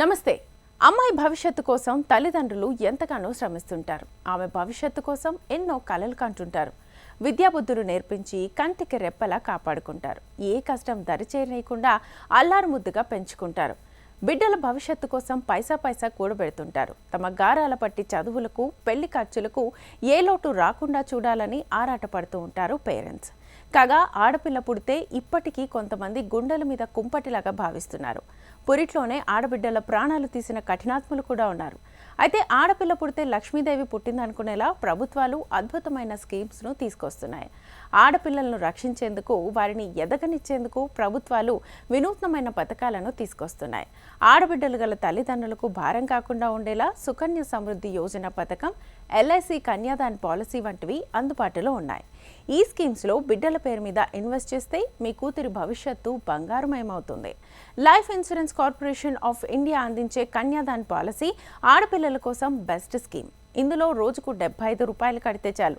నమస్తే. అమ్మాయి భవిష్యత్తు కోసం తల్లిదండ్రులు ఎంతగానో శ్రమిస్తుంటారు. ఆమె భవిష్యత్తు కోసం ఎన్నో కలలు కంటుంటారు. విద్యాబుద్ధులు నేర్పించి కంటికి రెప్పలా కాపాడుకుంటారు. ఏ కష్టం దరిచేరనీయకుండా అల్లారు ముద్దుగా పెంచుకుంటారు. బిడ్డల భవిష్యత్తు కోసం పైసా పైసా కూడబెడుతుంటారు. తమ గారాల పట్టి చదువులకు పెళ్ళి ఖర్చులకు ఏ లోటు రాకుండా చూడాలని ఆరాటపడుతూ ఉంటారు పేరెంట్స్. కాగా ఆడపిల్ల పుడితే ఇప్పటికీ కొంతమంది గుండెల మీద కుంపటిలాగా భావిస్తున్నారు. పురిట్లోనే ఆడబిడ్డల ప్రాణాలు తీసిన కఠినాత్ములు కూడా ఉన్నారు. అయితే ఆడపిల్ల పుడితే లక్ష్మీదేవి పుట్టిందనుకునేలా ప్రభుత్వాలు అద్భుతమైన స్కీమ్స్ను తీసుకొస్తున్నాయి. ఆడపిల్లలను రక్షించేందుకు వారిని ఎదగనిచ్చేందుకు ప్రభుత్వాలు వినూత్నమైన పథకాలను తీసుకొస్తున్నాయి. ఆడబిడ్డలు గల తల్లిదండ్రులకు భారం కాకుండా ఉండేలా సుకన్య సమృద్ధి యోజన పథకం ఎల్ఐసి కన్యాదాన్ పాలసీ వంటివి అందుబాటులో ఉన్నాయి. ఈ స్కీమ్స్లో బిడ్డల పేరు మీద ఇన్వెస్ట్ చేస్తే మీ కూతురి భవిష్యత్తు బంగారుమయమవుతుంది. Life insurance corporation of India అందించే కన్యాదాన్ పాలసీ ఆడపిల్లల కోసం బెస్ట్ స్కీమ్. ఇందులో రోజుకు డెబ్బై ఐదు రూపాయలు కడితే చాలు.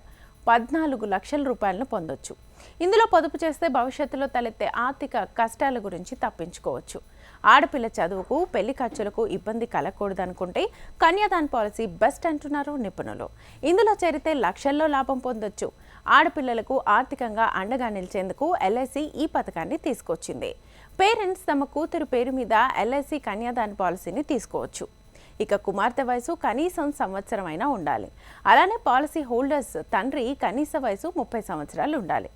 పద్నాలుగు లక్షల రూపాయలను పొందొచ్చు. ఇందులో పొదుపు చేస్తే భవిష్యత్తులో తలెత్తే ఆర్థిక కష్టాల గురించి తప్పించుకోవచ్చు. ఆడపిల్ల చదువుకు పెళ్ళి ఖర్చులకు ఇబ్బంది కలగకూడదనుకుంటే కన్యాదాన్ పాలసీ బెస్ట్ అంటున్నారు నిపుణులు. ఇందులో చేరితే లక్షల్లో లాభం పొందొచ్చు. ఆడపిల్లలకు ఆర్థికంగా అండగా నిలిచేందుకు ఎల్ఐసి ఈ పథకాన్ని తీసుకొచ్చింది. పేరెంట్స్ తమ కూతురు పేరు మీద ఎల్ఐసి కన్యాదాన్ పాలసీని తీసుకోవచ్చు. ఇక కుమార్తె వయసు కనీసం సంవత్సరం అయినా ఉండాలి. అలానే పాలసీ హోల్డర్స్ తండ్రి కనీస వయసు ముప్పై సంవత్సరాలు ఉండాలి.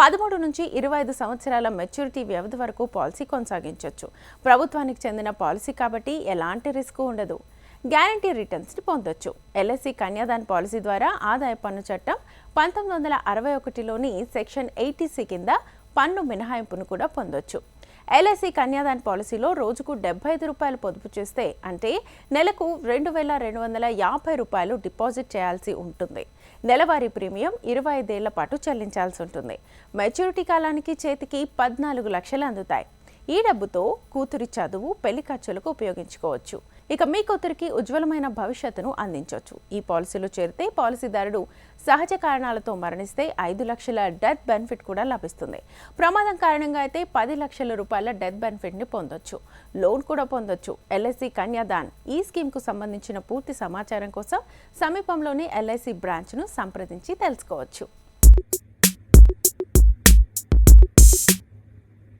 పదమూడు నుంచి ఇరవై ఐదు సంవత్సరాల మెచ్యూరిటీ వ్యవధి వరకు పాలసీ కొనసాగించవచ్చు ప్రభుత్వానికి చెందిన పాలసీ కాబట్టి ఎలాంటి రిస్క్ ఉండదు. గ్యారంటీ రిటర్న్స్ని పొందొచ్చు. ఎల్ఐసి కన్యాదాన్ పాలసీ ద్వారా ఆదాయ పన్ను చట్టం పంతొమ్మిది వందల అరవై ఒకటిలోని సెక్షన్ ఎయిటీసీ కింద పన్ను మినహాయింపును కూడా పొందొచ్చు. ఎల్ఐసి కన్యాదాన్ పాలసీలో రోజుకు డెబ్బై ఐదు రూపాయలు పొదుపు చేస్తే అంటే నెలకు రెండు వేల రెండు వందల యాభై రూపాయలు డిపాజిట్ చేయాల్సి ఉంటుంది. నెలవారీ ప్రీమియం ఇరవై ఐదేళ్ళ పాటు చెల్లించాల్సి ఉంటుంది. మెచ్యూరిటీ కాలానికి చేతికి పద్నాలుగు లక్షలు అందుతాయి. ఈ డబ్బుతో కూతురి చదువు పెళ్ళి ఖర్చులకు ఉపయోగించుకోవచ్చు. ఇక మీ కూతురికి ఉజ్వలమైన భవిష్యత్తును అందించవచ్చు ఈ పాలసీలో చేరితే పాలసీదారుడు సహజ కారణాలతో మరణిస్తే ఐదు లక్షల డెత్ బెనిఫిట్ కూడా లభిస్తుంది. ప్రమాదం కారణంగా అయితే పది లక్షల రూపాయల డెత్ బెనిఫిట్ని పొందొచ్చు. లోన్ కూడా పొందొచ్చు. ఎల్ఐసి కన్యాదాన్ ఈ స్కీమ్కు సంబంధించిన పూర్తి సమాచారం కోసం సమీపంలోని ఎల్ఐసి బ్రాంచ్ను సంప్రదించి తెలుసుకోవచ్చు.